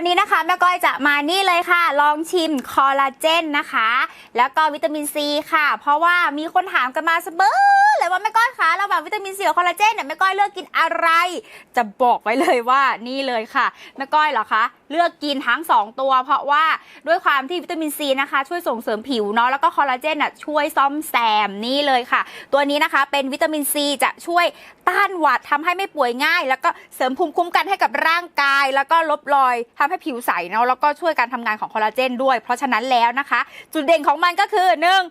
วันนี้นะคะแม่ก้อยจะมานี่เลยค่ะ ลองชิมคอลลาเจนนะคะ แล้วก็วิตามินซีค่ะ เพราะว่ามีคนถามกันมาเสมอ เลยว่าแม่ก้อยคะระหว่างวิตามินซีกับคอลลาเจนเนี่ยแม่ก้อยเลือกกินอะไร จะบอกไว้เลยว่านี่เลยค่ะแม่ก้อยเหรอคะ เลือกกินทั้งสองตัว เพราะว่าด้วยความที่วิตามินซีนะคะ ช่วยส่งเสริมผิวเนาะแล้วก็คอลลาเจนอะช่วยซ่อมแซมนี่เลยค่ะ ตัวนี้นะคะเป็นวิตามินซีจะช่วยต้านหวัดทำให้ไม่ป่วยง่าย แล้วก็เสริมภูมิคุ้มกันให้กับร่างกาย แล้วก็ลบรอยทำให้ผิวใสเนาะแล้วก็ช่วยการทำงานของคอลลาเจนด้วย เพราะฉะนั้นแล้วนะคะ จุดเด่นของมันก็คือหนึ่ง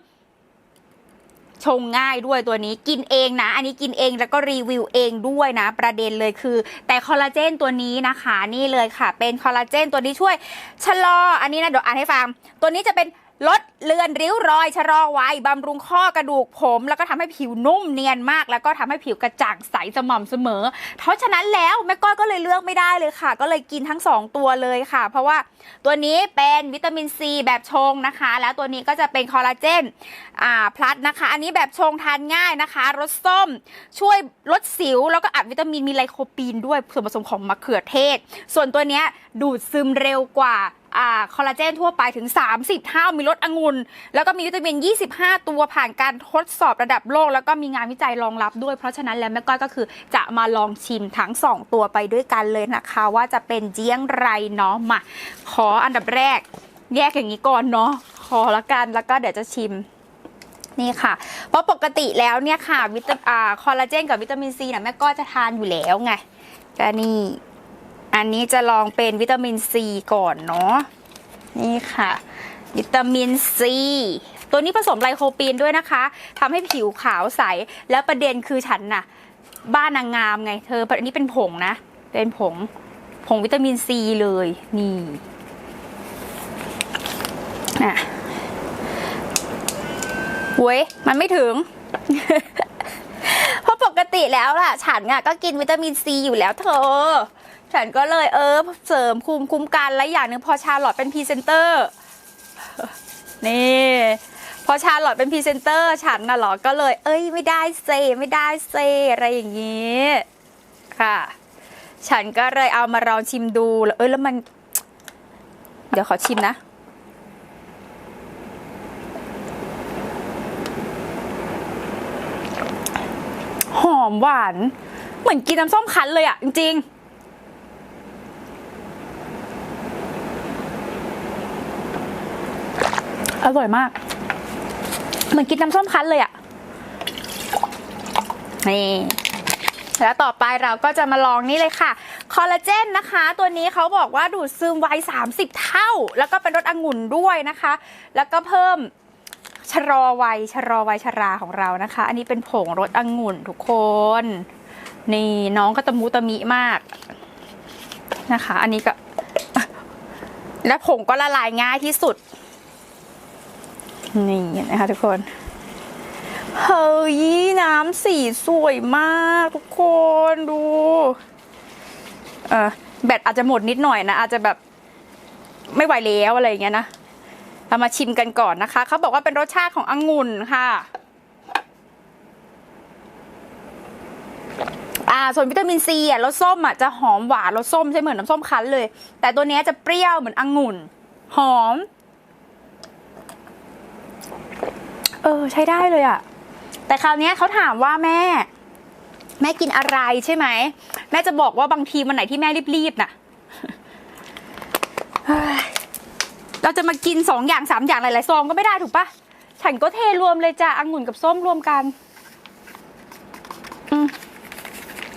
ชงง่ายด้วยตัวนี้กินเองนะ อันนี้กินเองแล้วก็รีวิวเองด้วยนะ ประเด็นเลยคือ แต่คอลลาเจนตัวนี้นะคะนี่เลยค่ะ เป็นคอลลาเจนตัวนี้ช่วยชะลออันนี้นะเดี๋ยวอ่านให้ฟัง ตัวนี้จะเป็น ลดเลือนริ้วรอยชะลอวัยบำรุงข้อกระดูกผม แล้วก็ทำให้ผิวนุ่มเนียนมาก แล้วก็ทำให้ผิวกระจ่างใสสม่ำเสมอ เพราะฉะนั้นแล้วแม่ก้อยก็เลยเลือกไม่ได้เลยค่ะ ก็เลยกินทั้งสองตัวเลยค่ะ เพราะว่าตัวนี้เป็นวิตามินซีแบบชงนะคะ แล้วตัวนี้ก็จะเป็นคอลลาเจนอ่าพลัสนะคะ อันนี้แบบชงทานง่ายนะคะรสส้ม ช่วยลดสิว แล้วก็อัดวิตามินมีไลโคปีนด้วยส่วนผสมของมะเขือเทศ ส่วนตัวเนี้ยดูดซึมเร็วกว่า คอลลาเจนทั่วไปถึง 30 เท่ามีรสองุ่นแล้วก็มีวิตามิน 25 ตัวผ่านการทดสอบระดับโลก แล้วก็มีงานวิจัยรองรับด้วย เพราะฉะนั้นแล้วแม่ก้อยก็คือจะมาลองชิมทั้ง 2 ตัวไปด้วยกันเลยนะคะ ว่าจะเป็นเจียงไรเนาะมา ขออันดับแรก แยกอย่างนี้ก่อนเนาะขอละกันแล้วก็เดี๋ยวจะชิมนี่ค่ะ เพราะปกติแล้วเนี่ยค่ะวิตาคอลลาเจนกับวิตามินซีเนี่ยแม่ก็จะทานอยู่แล้วไงก็นี่ อันนี้จะลองเป็นวิตามินซีก่อนเนาะนี่ค่ะ วิตามินซีตัวนี้ผสมไลโคปีนด้วยนะคะทำให้ผิวขาวใส แล้วประเด็นคือฉันน่ะ บ้านนางงามไงเธออันนี้เป็นผงนะ เป็นผง ผงวิตามินซีเลย นี่อะเว้ย มันไม่ถึง เพราะปกติแล้วล่ะ ฉันอะก็กินวิตามินซีอยู่แล้วเธอ ฉันก็เลยเออเสริมคุมคุ้มกันและอย่างหนึ่งพอชาลอตเป็นพรีเซนเตอร์นี่พอชาลอตเป็นพรีเซนเตอร์ฉันน่ะหรอก็เลย เอ้ยไม่ได้เซไม่ได้เซอะไรอย่างนี้ค่ะ ฉันก็เลยเอามาลองชิมดูแล้วเอ้ยแล้วมัน เดี๋ยวขอชิมนะหอมหวาน เหมือนกินน้ำส้มคั้นเลยอะจริงๆ อร่อยมาก เหมือนกินน้ำส้มคั้นเลยอะนี่แล้วต่อไปเราก็จะมาลองนี่เลยค่ะ คอลลาเจนนะคะ ตัวนี้เขาบอกว่าดูดซึมไว 30 เท่า แล้วก็เป็นรสองุ่นด้วยนะคะ แล้วก็เพิ่มชะลอวัยชะลอวัยชราของเรานะคะ อันนี้เป็นผงรสองุ่นทุกคน นี่น้องก็ตะมูตะมิมากนะคะ อันนี้ก็ และผงก็ละลายง่ายที่สุด นี่นะคะทุกคนเฮ้ยน้ำสีสวยมากทุกคนดูเออแบตอาจจะหมดนิดหน่อยนะ อาจจะแบบไม่ไหวแล้วอะไรอย่างเงี้ยนะเรามาชิมกันก่อนนะคะ เขาบอกว่าเป็นรสชาติขององุ่นค่ะ อ่า ส่วนวิตามินซีอะรสส้มอะจะหอมหวานรสส้มใช่เหมือนน้ำส้มคั้นเลย แต่ตัวนี้จะเปรี้ยวเหมือนองุ่น หอม เออ ใช้ได้เลยอะแต่คราวเนี้ยเขาถามว่าแม่ แม่กินอะไรใช่ไหม แม่จะบอกว่าบางทีวันไหนที่แม่รีบๆน่ะเฮ้ยเราจะมากินสองอย่างสามอย่างหลายๆซองก็ไม่ได้ถูกปะฉันก็เทรวมเลยจ้ะองุ่นกับส้มรวมกันอืม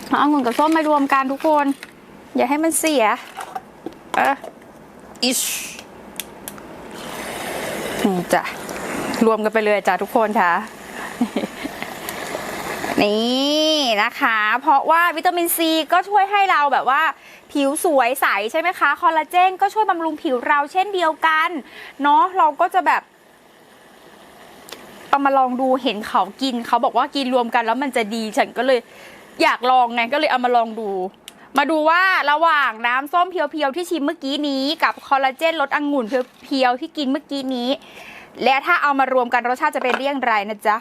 เอาองุ่นกับส้มมารวมกันทุกคน อย่าให้มันเสีย เอออิชนี่จ้ะ รวมกันไปเลยจ้ะทุกคนค่ะ นี่นะคะ เพราะว่าวิตามินซีก็ช่วยให้เราแบบว่าผิวสวยใสใช่ไหมคะ คอลลาเจนก็ช่วยบำรุงผิวเราเช่นเดียวกัน เนาะเราก็จะแบบเอามาลองดูเห็นเขากิน เขาบอกว่ากินรวมกันแล้วมันจะดีฉันก็เลยอยากลองไงก็เลยเอามาลองดู มาดูว่าระหว่างน้ำส้มเพียวๆที่ชิมเมื่อกี้นี้ กับคอลลาเจนรสองุ่นเพียวๆที่กินเมื่อกี้นี้ และถ้าเอามารวมกันรสชาติจะเป็นเรี่ยงไรนะจ๊ะ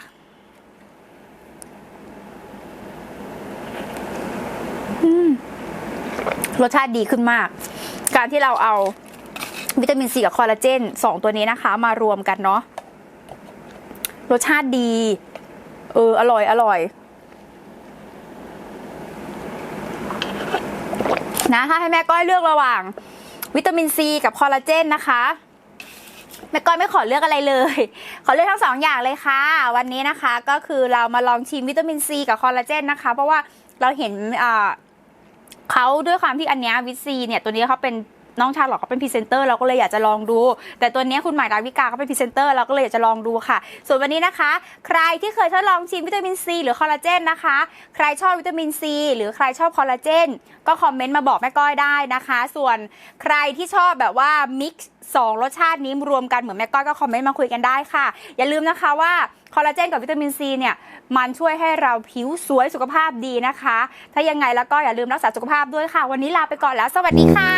รสชาติดีขึ้นมาก การที่เราเอาวิตามินซีกับคอลลาเจนสองตัวนี้นะคะ มารวมกันเนาะรสชาติดี เออ อร่อย อร่อย นะถ้าให้แม่ก้อยเลือกระหว่าง วิตามินซีกับคอลลาเจนนะคะ แม่ก้อยไม่ขอเลือกอะไรเลย ขอเลือกทั้งสองอย่างเลยค่ะ วันนี้นะคะก็คือเรามาลองชิมวิตามินซีกับคอลลาเจนนะคะ เพราะว่าเราเห็นเขาด้วยความที่อันเนี้ยวิตซีเนี่ยตัวนี้เขาเป็น น้องชาหลอกเขาเป็นพรีเซนเตอร์เราก็เลยอยากจะลองดู แต่ตัวนี้คุณหมายดาวิกาเขาเป็นพรีเซนเตอร์เราก็เลยอยากจะลองดูค่ะ ส่วนวันนี้นะคะ ใครที่เคยทดลองชิมวิตามินซีหรือคอลลาเจนนะคะ ใครชอบวิตามินซีหรือใครชอบคอลลาเจนก็คอมเมนต์มาบอกแม่ก้อยได้นะคะ ส่วนใครที่ชอบแบบว่ามิกซ์สองรสชาตินี้รวมกันเหมือนแม่ก้อยก็คอมเมนต์มาคุยกันได้ค่ะ อย่าลืมนะคะว่า คอลลาเจนกับวิตามินซีเนี่ยมันช่วยให้เราผิวสวยสุขภาพดีนะคะ ถ้ายังไงแล้วก็อย่าลืมรักษาสุขภาพด้วยค่ะ วันนี้ลาไปก่อนแล้ว สวัสดีค่ะ